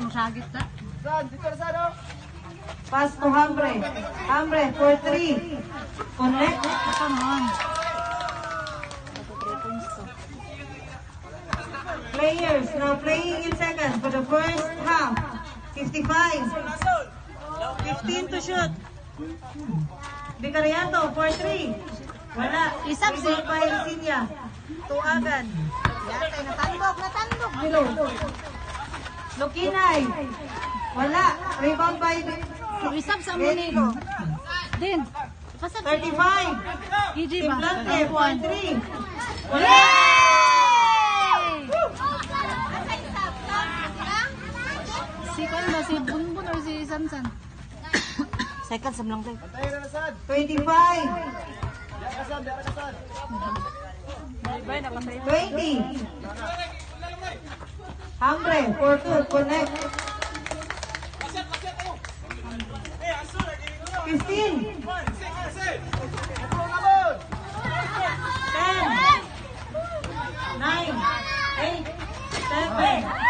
Masagit na. Pass to Hambre. Hambre for three. Connect. Come on. Players now playing in second for the first half. 55. 15 to shoot. Vicariato for three. Wala. Isang si- Isinya. Tuagan. Yatay, natandog, natandog. Below. Lukinay. Wala. Rebound by Isab sa Monigo. Din. Pasag. 35. Gigi ba? Implante for One. three. Yay! Si Kwan ba? Si Bunbun or si Sansan? Second sa lang tayo. 25. 20. Hambre, for food, for next. Masyap, masyap Nine, eight, seven.